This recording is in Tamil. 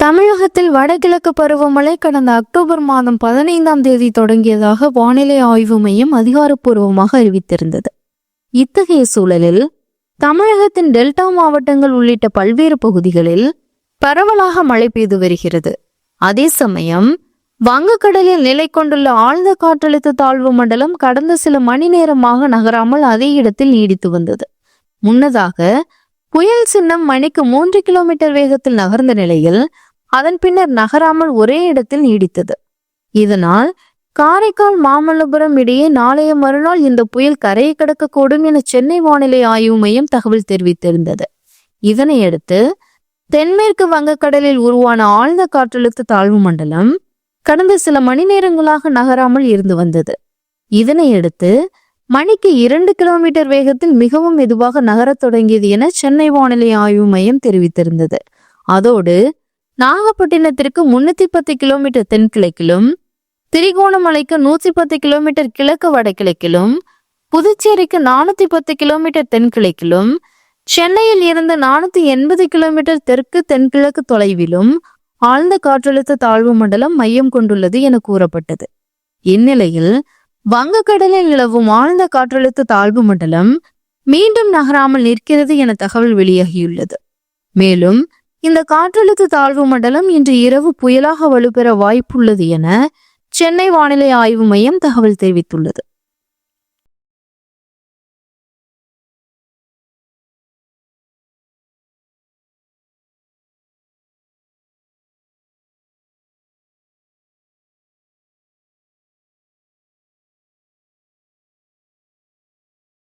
தமிழகத்தில் வடகிழக்கு பருவமழை கடந்த அக்டோபர் மாதம் பதினைந்தாம் தேதி தொடங்கியதாக வானிலை ஆய்வு மையம் அதிகாரப்பூர்வமாக அறிவித்திருந்தது. இத்தகைய சூழலில் தமிழகத்தின் டெல்டா மாவட்டங்கள் உள்ளிட்ட பல்வேறு பகுதிகளில் பரவலாக மழை பெய்து வருகிறது. அதே சமயம் வங்கக்கடலில் நிலை கொண்டுள்ள ஆழ்ந்த காற்றழுத்த தாழ்வு மண்டலம் கடந்த சில மணி நேரமாக நகராமல் அதே இடத்தில் நீடித்து வந்தது. முன்னதாக புயல் சின்னம் மணிக்கு மூன்று கிலோமீட்டர் வேகத்தில் நகர்ந்த நிலையில் அதன் பின்னர் நகராமல் ஒரே இடத்தில் நீடித்தது. இதனால் காரைக்கால் மாமல்லபுரம் இடையே நாளைய மறுநாள் இந்த புயல் கரையை கடக்கக்கூடும் என சென்னை வானிலை ஆய்வு மையம் தகவல் தெரிவித்திருந்தது. இதனையடுத்து தென்மேற்கு வங்கக்கடலில் உருவான ஆழ்ந்த காற்றழுத்த தாழ்வு மண்டலம் கடந்த சில மணி நேரங்களாக நகராமல் இருந்து வந்தது. இதனையடுத்து மணிக்கு இரண்டு கிலோமீட்டர் வேகத்தில் மிகவும் மெதுவாக நகரத் தொடங்கியது என சென்னை வானிலை ஆய்வு மையம் தெரிவித்திருந்தது. அதோடு நாகப்பட்டினத்திற்கு முன்னூத்தி பத்து கிலோமீட்டர் தென்கிழக்கிலும் திரிகோணமலைக்கு நூத்தி பத்து கிலோமீட்டர் கிழக்கு வடகிழக்கிலும் புதுச்சேரிக்கு நானூத்தி பத்து கிலோமீட்டர் தென்கிழக்கிலும் சென்னையில் இருந்து நானூத்தி எண்பது கிலோமீட்டர் தெற்கு தென்கிழக்கு தொலைவிலும் ஆழ்ந்த காற்றழுத்த தாழ்வு மண்டலம் மையம் கொண்டுள்ளது என கூறப்பட்டது. இந்நிலையில் வங்கக்கடலில் நிலவும் ஆழ்ந்த காற்றழுத்த தாழ்வு மண்டலம் மீண்டும் நகராமல் நிற்கிறது என தகவல் வெளியாகியுள்ளது. மேலும் இந்த காற்றழுத்த தாழ்வு மண்டலம் இன்று இரவு புயலாக வலுப்பெற வாய்ப்புள்ளது என சென்னை வானிலை ஆய்வு மையம் தகவல் தெரிவித்துள்ளது.